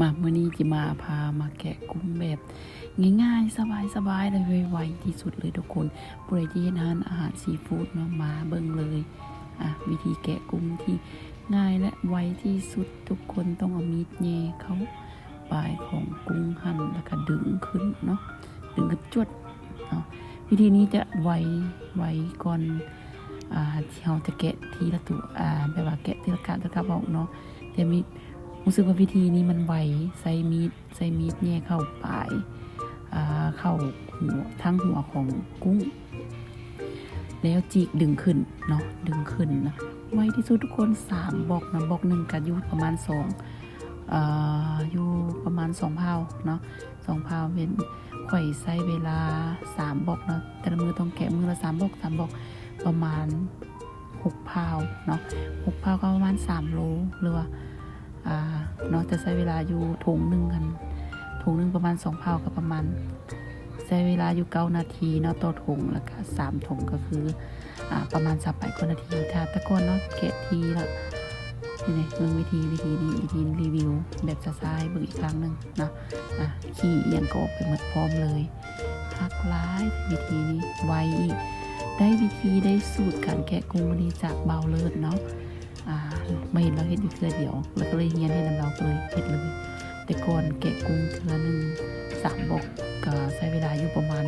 มาเมื่อนี้จะมาพามาแกะกุ้งแบบง่ายๆ สบายๆเลยไวๆที่สุดเลยทุกคนผู้ใดที่เห็นอาหารอาหารซีฟู้ดเนาะมาเบิ่งเลยอะวิธีแกะกุ้งที่ง่ายและไวที่สุดทุกคนต้องเอามีดแย่เขาปลายของกุ้งหั่นแล้วก็ดึงขึ้นเนาะดึงขึ้นจวดเนาะวิธีนี้จะไวไวก่อนอ่าที่เราจะแกะทีละตัวอ่าแบบว่าแกะทีละกะทีละกะออกเนาะแต่มี รู้สึกว่าวิธีนี้มันไวใส่มีดใส่มีดแย่เข้าปลายาเข้าหัวทั้งหัวของกุ้ง แล้วจีกดึงขึ้นเนาะดึงขึ้นนะไวที่สุดทุกคนสามบอกนะบอกหนึ่งกับยูประมาณสองอ่ายู่ประมาณสองพาเนาะสองพาเป็นไข่ใช้เวลาสามบอกเนาะแต่ละมือต้องแกะมือละสามบอกสามบอกประมาณหกพาเนาะหกพาก็ประมาณสามโลหรือว่า อ่าเนาะจะใช้เวลาอยู่ถุงหนึ่งกันถุงหนึ่งประมาณสองเผากับประมาณใช้เวลาอยู่เก้านาทีเนาะต่อถุงแล้วก็สามถุงก็คืออ่าประมาณสับไปคนนาทีถ้าตะโกนเนาะแกะทีละนี่ไงเรื่องวิธีวิธีนี้วิธีรีวิว แบบจะซ้ายเบิกอีกครั้งหนึ่งเนาะอะขี่เอียงก็ออกไปหมดพร้อมเลยหักร้ายวิธีนี้ไวอีกได้วิธีได้สูตรการแกะกุ้งวันนี้จากเบาเลิศเนาะ อ่าไม่เห็นเราเห็นอยู่เทือเดียว แล้วก็เลยเฮียนให้นำเราเลยเห็ดเลย แต่ก่อนแกะกุ้งเทือหนึ่งสามบอกก็ใช้เวลาอยู่ประมาณ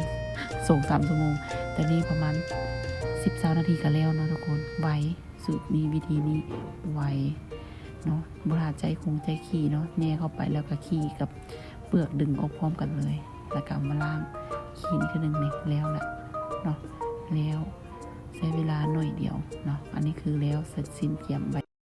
สองสามชั่วโมง แต่นี่ประมาณสิบสานาทีก็แล้วเนาะทุกคนไวสูตรนี้วิธีนี้ไวเนาะบราใจคงใจขี่เนาะแน่เข้าไปแล้วก็ขี่กับเปลือกดึงออกพร้อมกันเลย แล้วก็มาล่างขี่นี่คือหนึ่งนี่แล้วแหละเนาะแล้ว ใช้เวลาหน่อยเดียวเนาะอันนี้คือแล้วเสร็จสิ้นเกี่ยมใบ